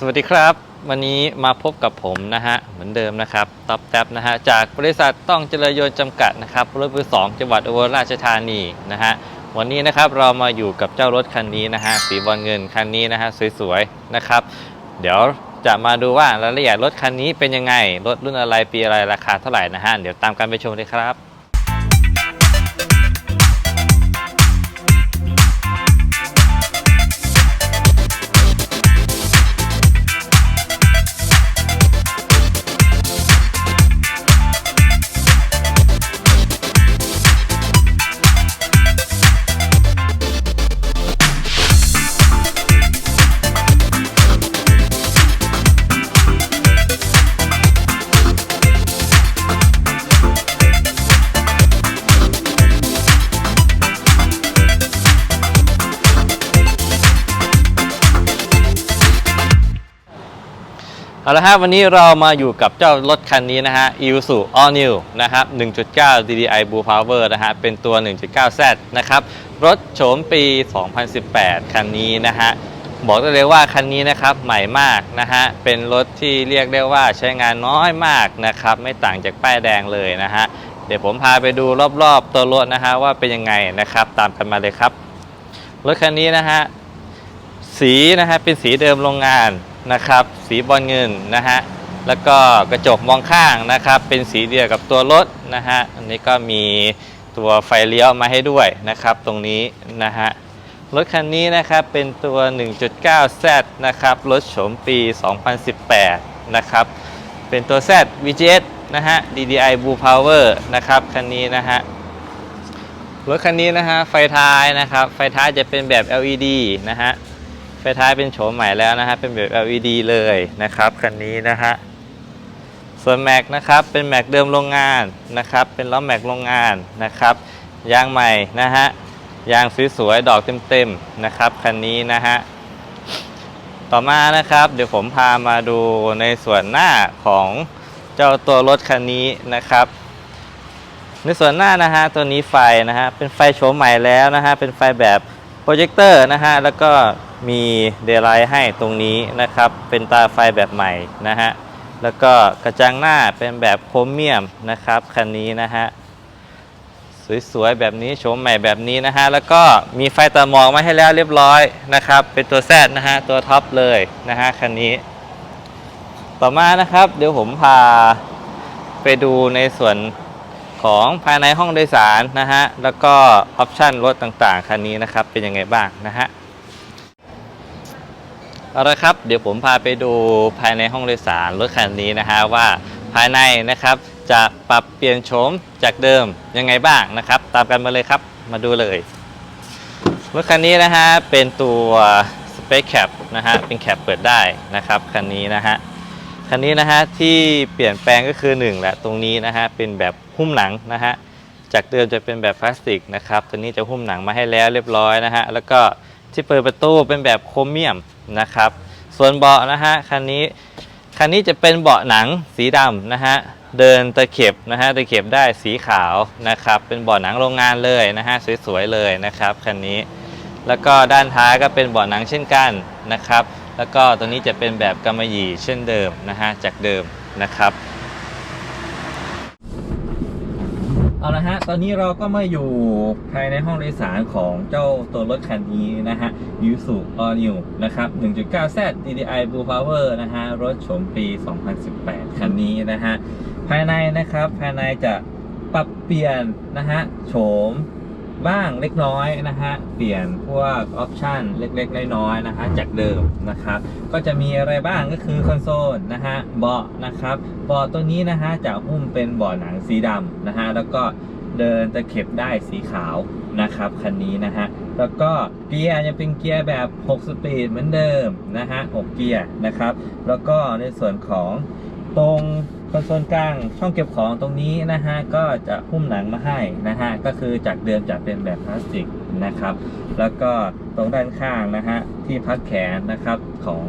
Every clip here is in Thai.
สวัสดีครับ วันนี้มาพบกับผมนะฮะ เหมือนเดิมนะครับต๊อบแท็บนะฮะ จากบริษัทต้องเจริญยนต์จำกัดนะครับรถมือสองจังหวัดอุบลราชธานีนะฮะ วันนี้นะครับเรามาอยู่กับเจ้ารถคันนี้นะฮะ สีบอลเงินคันนี้นะฮะ สวยๆ นะครับ เดี๋ยวจะมาดูว่ารายละเอียดรถคันนี้เป็นยังไง รถรุ่นอะไรปีอะไรราคาเท่าไหร่นะฮะ เดี๋ยวตามกันไปชมเลยครับ เอาละครับวันนี้เรามาอยู่กับเจ้ารถคันนี้นะฮะ Isuzu All New นะครับ 1.9 DDI Blue Power นะฮะ เป็นตัว 1.9Z นะครับ รถโฉมปี 2018 คันนี้นะฮะ บอกได้เลยว่าคันนี้นะครับใหม่มากนะฮะ เป็นรถที่เรียกได้ว่าใช้งานน้อยมากนะครับ ไม่ต่างจากป้ายแดงเลยนะฮะ เดี๋ยวผมพาไปดูรอบๆตัวรถนะฮะว่าเป็นยังไงนะครับ ตามกันมาเลยครับ รถคันนี้นะฮะ สีนะฮะเป็นสีเดิมโรงงานนะครับ สีบอลเงินนะฮะแล้วก็กระจกมองข้างนะครับ เป็นสีเดียวกับตัวรถนะฮะอันนี้ก็มีตัวไฟเลี้ยวมาให้ด้วยนะครับ ตรงนี้นะฮะรถคันนี้นะครับเป็นตัว 1.9Z นะครับรถโฉมปี 2018 นะครับ เป็นตัว Z VGS นะฮะ DDI Blue Power นะครับคันนี้นะฮะรถคันนี้นะฮะไฟท้ายนะครับ ไฟท้ายจะเป็นแบบ LED นะฮะ ท้ายเป็นโฉมใหม่แล้วนะฮะ เป็นแบบ LED เลยนะครับคันนี้นะฮะ ส่วนแม็กนะครับ เป็นแม็กเดิมโรงงานนะครับ เป็นล้อแม็กโรงงานนะครับ ยางใหม่นะฮะ ยางสวยๆ ดอกเต็มๆนะครับคันนี้นะฮะ ต่อมานะครับ เดี๋ยวผมพามาดูในส่วนหน้าของเจ้าตัวรถคันนี้นะครับในส่วนหน้านะฮะตัวนี้ไฟนะฮะเป็นไฟโฉมใหม่แล้วนะฮะเป็นไฟแบบ รเจคเตอร์นะฮะ แล้วก็มีเดย์ไลท์ให้ตรงนี้นะครับ เป็นตาไฟแบบใหม่นะฮะ แล้วก็กระจังหน้าเป็นแบบโครเมียมนะครับ คันนี้นะฮะ สวยๆ แบบนี้โฉมใหม่แบบนี้นะฮะ แล้วก็มีไฟตามองมาให้แล้วเรียบร้อยนะครับ เป็นตัวแซดนะฮะ ตัวท็อปเลยนะฮะ คันนี้ ต่อมานะครับ เดี๋ยวผมพาไปดูในส่วน ของภายในห้องโดยสารนะฮะ แล้วก็ออปชันรถต่างๆ คันนี้นะครับ เป็นยังไงบ้างนะฮะ เอาละครับ เดี๋ยวผมพาไปดูภายในห้องโดยสารรถคันนี้นะฮะว่าภายในนะครับจะปรับเปลี่ยนโฉมจากเดิมยังไงบ้างนะครับ ตามกันมาเลยครับ มาดูเลย รถคันนี้นะฮะเป็นตัว Space Cap นะฮะ เป็นแคปเปิดได้นะครับคันนี้นะฮะ คันนี้นะฮะที่เปลี่ยนแปลงก็คือ1แหละตรงนี้นะฮะเป็นแบบ หุ้มหนังนะฮะจากเดิมจะเป็นแบบพลาสติกนะครับตัวนี้จะหุ้มหนังมาให้แล้วเรียบร้อยนะฮะแล้วก็ที่เปิดประตูเป็นแบบโครเมียมนะครับส่วนเบาะนะฮะคันนี้คันนี้จะเป็นเบาะหนังสีดำนะฮะเดินตะเข็บนะฮะตะเข็บได้สีขาวนะครับเป็นเบาะหนังโรงงานเลยนะฮะสวยๆเลยนะครับคันนี้แล้วก็ด้านท้ายก็เป็นเบาะหนังเช่นกันนะครับ แล้วก็ตัวนี้จะเป็นแบบกำมะหยี่เช่นเดิมนะฮะจากเดิมนะครับ เอาละฮะ ตอนนี้เราก็มาอยู่ภายในห้องโดยสารของเจ้าตัวรถคันนี้นะฮะยูสุออนิวนะครับ 1.9Z DDI Blue Power นะฮะ รถโฉมปี 2018 คันนี้นะฮะ ภายในนะครับ ภายในจะปรับเปลี่ยนนะฮะ โฉม บ้างเล็กน้อยนะฮะ เปลี่ยนพวกออปชันเล็กๆ น้อยๆนะฮะจากเดิมนะครับ ก็จะมีอะไรบ้างก็คือคอนโซลนะฮะเบาะนะครับเบาะตัวนี้นะฮะจะหุ้มเป็นเบาะหนังสีดำนะฮะแล้วก็เดินตะเข็บได้สีขาวนะครับคันนี้นะฮะแล้วก็เกียร์จะเป็นเกียร์แบบ 6 สปีดเหมือนเดิมนะฮะ6เกียร์นะครับ แล้วก็ในส่วนของตรง คอนโซลกลางช่องเก็บของตรงนี้นะฮะก็จะหุ้มหนังมาให้นะฮะก็คือจากเดิมจะเป็นแบบพลาสติกนะครับ แล้วก็ตรงด้านข้างนะฮะที่พักแขนนะครับของ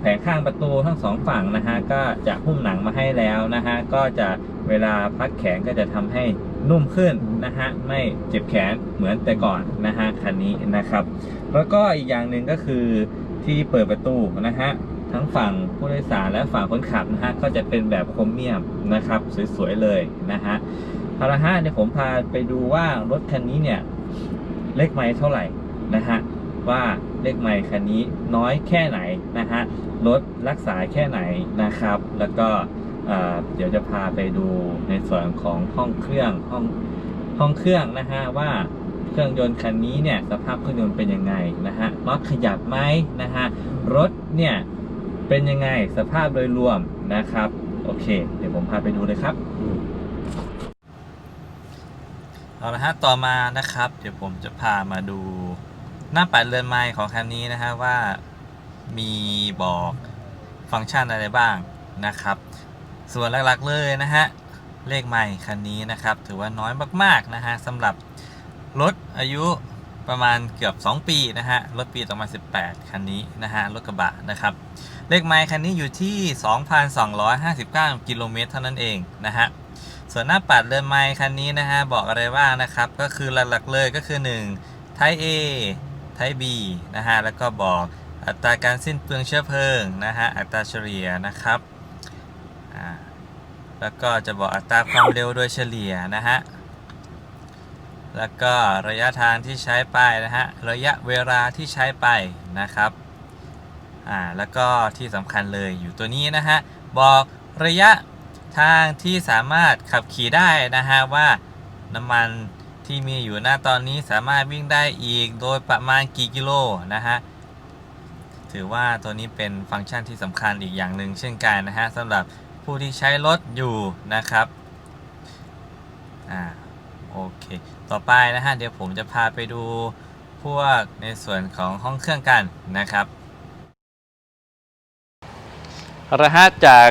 แผงข้างประตูทั้งสองฝั่งนะฮะก็จะหุ้มหนังมาให้แล้วนะฮะก็จะเวลาพักแขนก็จะทำให้นุ่มขึ้นนะฮะไม่เจ็บแขนเหมือนแต่ก่อนนะฮะคันนี้นะครับ แล้วก็อีกอย่างหนึ่งก็คือที่เปิดประตูนะฮะ ทั้งฝั่งผู้โดยสารและฝั่งคนขับนะฮะก็จะเป็นแบบโครเมียมนะครับสวยๆเลยนะฮะเอาละฮะเดี๋ยวผมพาไปดูว่ารถคันนี้เนี่ยเลขไมล์เท่าไหร่นะฮะว่าเลขไมล์คันนี้น้อยแค่ไหนนะฮะรถรักษาแค่ไหนนะครับ แล้วก็เดี๋ยวจะพาไปดูในส่วนของห้องเครื่องห้องห้องเครื่องนะฮะว่าเครื่องยนต์คันนี้เนี่ยสภาพเครื่องยนต์เป็นยังไงนะฮะน็อตขยับไหมนะฮะรถเนี่ย เป็นยังไงสภาพโดยรวมนะครับ โอเค เดี๋ยวผมพาไปดูเลยครับเอาละฮะต่อมานะครับ เดี๋ยวผมจะพามาดูหน้าปัดเรือนไม้ของคันนี้นะฮะว่ามีบอกฟังก์ชันอะไรบ้างนะครับ ส่วนหลักๆเลยนะฮะเลขไม้คันนี้นะครับ ถือว่าน้อยมากๆนะฮะสำหรับรถอายุ ประมาณเกือบ 2 ปีนะฮะ รถปี 2018 คันนี้นะฮะ รถกระบะนะครับ เลขไมล์คันนี้อยู่ที่ 2,259 กิโลเมตรเท่านั้นเองนะฮะ ส่วนหน้าปัดเรือนไมล์คันนี้นะฮะ บอกอะไรบ้างนะครับ ก็คือหลักๆเลยก็คือ1 Type A Type B นะฮะ แล้วก็บอกอัตราการสิ้นเปลืองเชื้อเพลิงนะฮะ อัตราเฉลี่ยนะครับ แล้วก็จะบอกอัตราความเร็วโดยเฉลี่ยนะฮะ แล้วก็ระยะทางที่ใช้ไปนะฮะ ระยะเวลาที่ใช้ไปนะครับ อ่า แล้วก็ที่สำคัญเลยอยู่ตัวนี้นะฮะ บอกระยะทางที่สามารถขับขี่ได้นะฮะว่าน้ำมันที่มีอยู่หน้าตอนนี้สามารถวิ่งได้อีกโดยประมาณกี่กิโลนะฮะ ถือว่าตัวนี้เป็นฟังก์ชันที่สำคัญอีกอย่างหนึ่งเช่นกันนะฮะสำหรับผู้ที่ใช้รถอยู่นะครับ อ่า โอเค ต่อไปนะฮะเดี๋ยวผมจะพาไปดูพวกในส่วนของห้องเครื่องกันนะครับรหัสจาก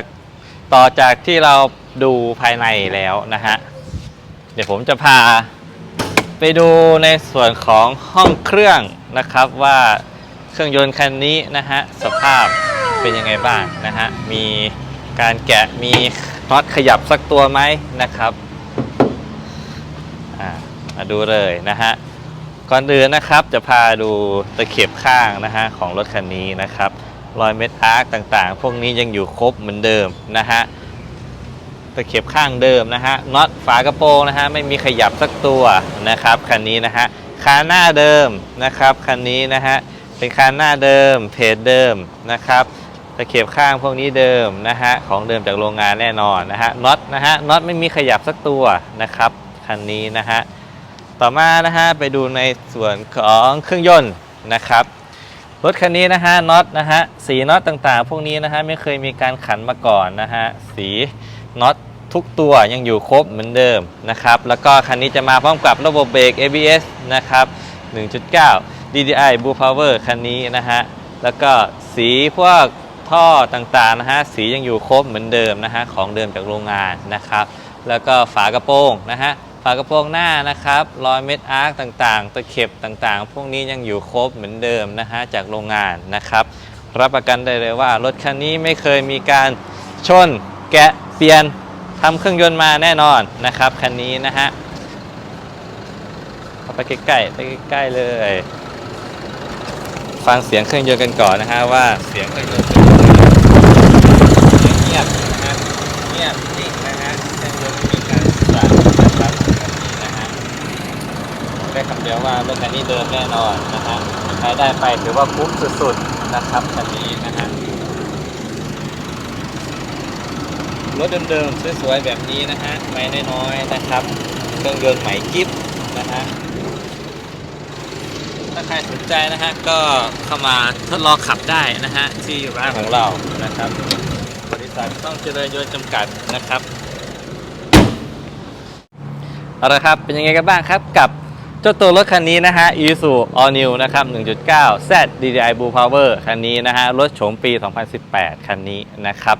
ต่อจากที่เราดูภายในแล้วนะฮะ เดี๋ยวผมจะพาไปดูในส่วนของห้องเครื่องนะครับว่าเครื่องยนต์คันนี้นะฮะสภาพเป็นยังไงบ้างนะฮะมีการแกะมีน็อตขยับสักตัวไหมนะครับ ดูเลยนะฮะก่อนอื่นนะครับจะพาดูตะเข็บข้างนะฮะของรถคันนี้นะครับรอยเม็ดอาร์คต่างๆ พวกนี้ยังอยู่ครบเหมือนเดิมนะฮะตะเข็บข้างเดิมนะฮะน็อตฝากระโปรงนะฮะไม่มีขยับสักตัวนะครับคันนี้นะฮะคานหน้าเดิมนะครับคันนี้นะฮะเป็นคานหน้าเดิมเพจเดิมนะครับตะเข็บข้างพวกนี้เดิมนะฮะของเดิมจากโรงงานแน่นอนนะฮะน็อตนะฮะน็อตไม่มีขยับสักตัวนะครับคันนี้นะฮะ ต่อมานะฮะไปดูในส่วนของเครื่องยนต์นะครับรถคันนี้นะฮะน็อตนะฮะสีน็อตต่างๆ พวกนี้นะฮะไม่เคยมีการขันมาก่อนนะฮะสีน็อตทุกตัวยังอยู่ครบเหมือนเดิมนะครับแล้วก็คันนี้จะมาพร้อมกับระบบเบรก ABS นะครับ 1.9 DDI Blue Power คันนี้นะฮะแล้วก็สีพวกท่อต่างๆนะฮะสียังอยู่ครบเหมือนเดิมนะฮะของเดิมจากโรงงานนะครับ แล้วก็ฝากระโปรงนะฮะ ฝากระโปรงหน้านะครับรอยเม็ดอาร์คต่างๆ ตะเข็บต่างๆ พวกนี้ยังอยู่ครบเหมือนเดิมนะฮะจากโรงงานนะครับ รับประกันได้เลยว่ารถคันนี้ไม่เคยมีการชน แกะเปลี่ยนทำเครื่องยนต์มาแน่นอนนะครับคันนี้นะฮะเข้าไปใกล้ๆไปใกล้ๆเลย ฟังเสียงเครื่องยนต์กันก่อนนะฮะว่าเสียงเครื่องยนต์เงียงเงียบนะฮะเงียบนิ่งนะฮะเครื่องยนต์ไม่มีการสั่นนะครับแบบนี้นะฮะ ได้คำเดียวว่ารถคันนี้เดิมแน่นอนนะฮะใครได้ไปถือว่าคุ้มสุดๆนะครับคันนี้นะฮะรถเดิมๆสวยๆแบบนี้นะฮะไม่น้อยๆนะครับ เครื่องยนต์ใหม่กิ๊บนะฮะถ้าใครสนใจนะฮะก็เข้ามาทดลองขับได้นะฮะที่ร้านของเรานะครับ บริษัทต้องเจริญยนต์จำกัดนะครับเอาละครับเป็นยังไงกันบ้างครับกับ เจ้าตัวรถคันนี้นะฮะ Isuzu All New นะครับ 1.9 Z DDI Blue Power คันนี้นะฮะ รถโฉมปี 2018 คันนี้นะครับ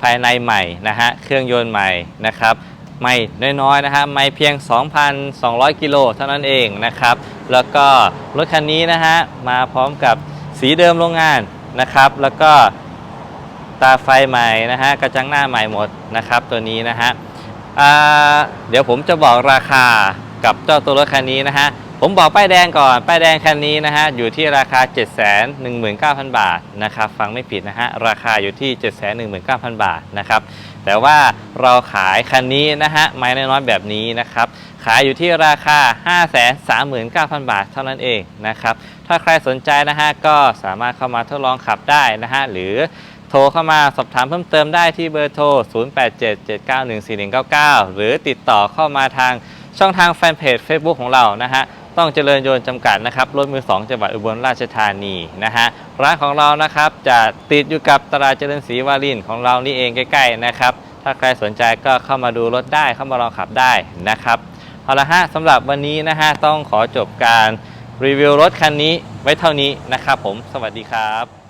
ภายในใหม่นะฮะ เครื่องยนต์ใหม่นะครับ ไม่น้อยๆนะฮะ ไม่เพียง 2,200 กิโลเท่านั้นเองนะครับ แล้วก็รถคันนี้นะฮะ มาพร้อมกับสีเดิมโรงงานนะครับ แล้วก็ตาไฟใหม่นะฮะ กระจังหน้าใหม่หมดนะครับ ตัวนี้นะฮะเดี๋ยวผมจะบอกราคา กับเจ้าตัวรถคันนี้นะฮะผมบอกป้ายแดงก่อนป้ายแดงคันนี้นะฮะอยู่ที่ราคา 719,000 บาทนะครับฟังไม่ผิดนะฮะราคาอยู่ที่ 719,000 บาทนะครับแต่ว่าเราขายคันนี้นะฮะไม้น้อยๆแบบนี้นะครับขายอยู่ที่ราคา 539,000 บาทเท่านั้นเองนะครับถ้าใครสนใจนะฮะก็สามารถเข้ามาทดลองขับได้นะฮะหรือโทรเข้ามาสอบถามเพิ่มเติมได้ที่เบอร์โทร 0877914199 หรือติดต่อเข้ามาทาง ช่องทางแฟนเพจ Facebook ของเรานะฮะต้องเจริญโยนต์จำกัดนะครับรถมือ 2 จังหวัดอุบลราชธานีนะฮะร้านของเรานะครับจะติดอยู่กับตลาดเจริญศรีวารินของเรานี่เองใกล้ๆนะครับถ้าใครสนใจก็เข้ามาดูรถได้เข้ามาลองขับได้นะครับเอาละฮะสำหรับวันนี้นะฮะต้องขอจบการรีวิวรถคันนี้ไว้เท่านี้นะครับผมสวัสดีครับ